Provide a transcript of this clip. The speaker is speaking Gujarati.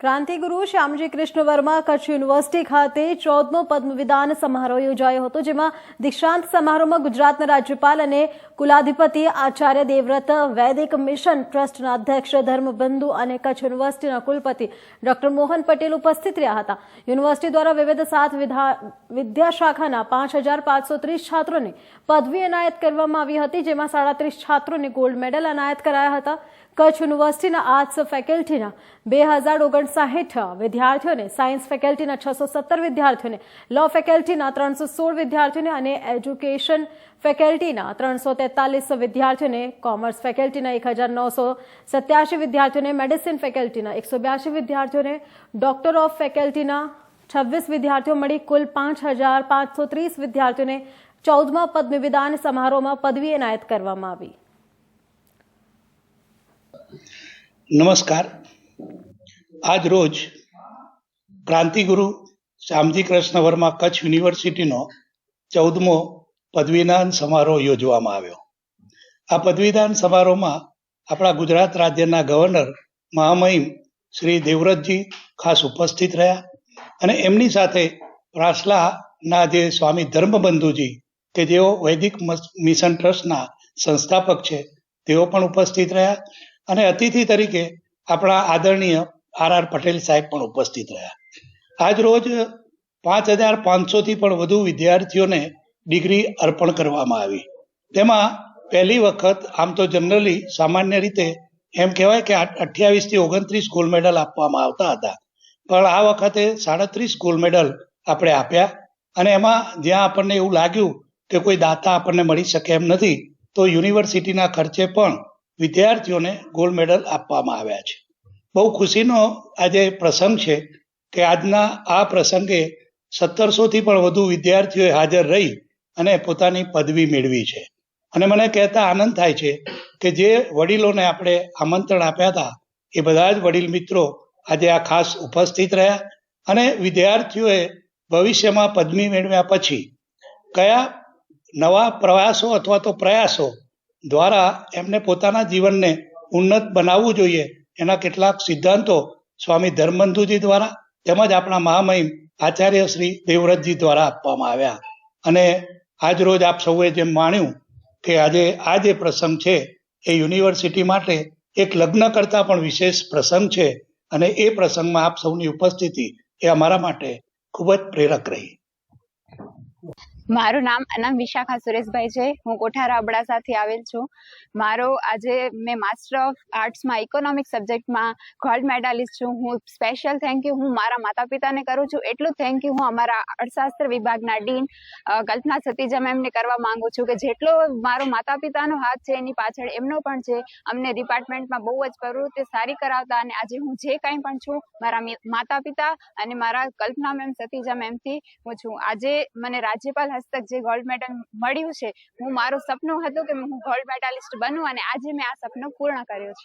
ક્રાંતિગુરુ શ્યામજી કૃષ્ણ વર્મા કચ્છ યુનિવર્સિટી ખાતે ચૌદમો પદ્મવિદાન સમારોહ યોજાયો હતો, જેમાં દીક્ષાંત સમારોહમાં ગુજરાતના રાજ્યપાલ અને કુલાધિપતિ આચાર્ય દેવવ્રત, વૈદિક મિશન ટ્રસ્ટના અધ્યક્ષ ધર્મબંધુ અને કચ્છ યુનિવર્સિટીના કુલપતિ ડોક્ટર મોહન પટેલ ઉપસ્થિત રહ્યા હતા. યુનિવર્સિટી દ્વારા વિવિધ સાત વિદ્યાશાખાના પાંચ હજાર પાંચસો ત્રીસ છાત્રોને પદવી એનાયત કરવામાં આવી હતી, જેમાં સાડત્રીસ છાત્રોને ગોલ્ડ મેડલ એનાયત કરાયા હતા. કચ્છ યુનિવર્સિટીના આર્ટ્સ ફેકલ્ટીના બે હજાર ઓગણસાઠ વિદ્યાર્થીઓને સાયન્સ ફેકલ્ટીના છસો સત્તર વિદ્યાર્થીઓને, લો ફેકલ્ટીના ત્રણસો સોળ વિદ્યાર્થીઓને અને એજ્યુકેશન ફેકલ્ટીના ત્રણસો તેતાલીસ વિદ્યાર્થીઓને, કોમર્સ ફેકલ્ટીના એક હજાર નવસો સત્યાસી વિદ્યાર્થીઓને, મેડિસિન ફેકલ્ટીના એકસો બ્યાસી વિદ્યાર્થીઓને, ડોક્ટર ઓફ ફેકલ્ટીના છવ્વીસ વિદ્યાર્થીઓ મળી કુલ પાંચ હજાર પાંચસો ત્રીસ વિદ્યાર્થીઓને ચૌદમા પદ્મ વિદાન સમારોહમાં પદવી એનાયત કરવામાં આવી. નમસ્કાર. આજ રોજ ક્રાંતિગુરુ શ્યામજી કૃષ્ણ વર્મા કચ્છ યુનિવર્સિટીનો ચૌદમો પદવીદાન સમારોહ યોજવામાં આવ્યો. આ પદવીદાન સમારોહમાં આપણા ગુજરાત રાજ્યના ગવર્નર મહામહિમ શ્રી દેવવ્રતજી ખાસ ઉપસ્થિત રહ્યા અને એમની સાથે પ્રાસલાના જે સ્વામી ધર્મબંધુજી કે જેઓ વૈદિક મિશન ટ્રસ્ટના સંસ્થાપક છે, તેઓ પણ ઉપસ્થિત રહ્યા અને અતિથિ તરીકે આપણા આદરણીય આર આર પટેલ સાહેબ પણ ઉપસ્થિત રહ્યા. આજ રોજ પાંચ હજાર પાંચસોથી પણ વધુ વિદ્યાર્થીઓને ડિગ્રી અર્પણ કરવામાં આવી. તેમાં પહેલી વખત આમ તો જનરલી સામાન્ય રીતે એમ કહેવાય કે અઠ્યાવીસથી ઓગણત્રીસ ગોલ્ડ મેડલ આપવામાં આવતા હતા. પણ આ વખતે સાડત્રીસ ગોલ્ડ મેડલ આપણે આપ્યા અને એમાં જ્યાં આપણને એવું લાગ્યું કે કોઈ દાતા આપણને મળી શકે એમ નથી, તો યુનિવર્સિટીના ખર્ચે પણ વિદ્યાર્થીઓને ગોલ્ડ મેડલ આપવામાં આવ્યા છે. બહુ ખુશીનો આજે પ્રસંગ છે કે આજના આ પ્રસંગે સત્તરસોથી પણ વધુ વિદ્યાર્થીઓએ હાજર રહી અને પોતાની પદવી મેળવી છે. અને મને કહેતા આનંદ થાય છે કે જે વડીલોને આપણે આમંત્રણ આપ્યા હતા, એ બધા જ વડીલ મિત્રો આજે આ ખાસ ઉપસ્થિત રહ્યા અને વિદ્યાર્થીઓએ ભવિષ્યમાં પદવી મેળવ્યા પછી કયા નવા પ્રયાસો અથવા તો પ્રયાસો દ્વારા એમને પોતાના જીવનને ઉન્નત બનાવવું જોઈએ એના કેટલાક સિદ્ધાંતો સ્વામી ધર્મબંધુજી દ્વારા તેમજ આપણા મહામહિમ આચાર્ય શ્રી દેવવ્રતજી દ્વારા આપવામાં આવ્યા. અને આજ રોજ આપ સૌએ જેમ માણ્યું કે આજે, આ જે પ્રસંગ છે એ યુનિવર્સિટી માટે એક લગ્ન કરતાં પણ વિશેષ પ્રસંગ છે અને એ પ્રસંગમાં આપ સૌની ઉપસ્થિતિ એ અમારા માટે ખૂબ જ પ્રેરક રહી. મારું નામ અનામ વિશાખા સુરેશભાઈ છે. હું કોઠારા અબડાસાથી આવેલ છું. મારો આજે મેં માસ્ટર ઓફ આર્ટ્સમાં ઇકોનોમિક સબ્જેક્ટમાં ગોલ્ડ મેડાલિસ્ટ છું. હું સ્પેશિયલ થેન્ક યુ હું મારા માતા પિતાને કરું છું. એટલું થેન્ક યુ હું અમારા અર્થશાસ્ત્ર વિભાગના ડીન કલ્પના સતીજા મેમને કરવા માંગુ છું કે જેટલો મારો માતા પિતાનો હાથ છે એની પાછળ એમનો પણ છે. અમને ડિપાર્ટમેન્ટમાં બહુ જ પ્રવૃત્તિ સારી કરાવતા અને આજે હું જે કાંઈ પણ છું મારા માતા પિતા અને મારા કલ્પના મેમ સતીજા મેમથી હું છું. આજે મને રાજ્યપાલ હસ્તક જે ગોલ્ડ મેડલ મળ્યું છે, હું મારું સપનું હતું કે હું ગોલ્ડ મેડાલિસ્ટ બનું અને આજે મેં આ સપનું પૂર્ણ કર્યું છે.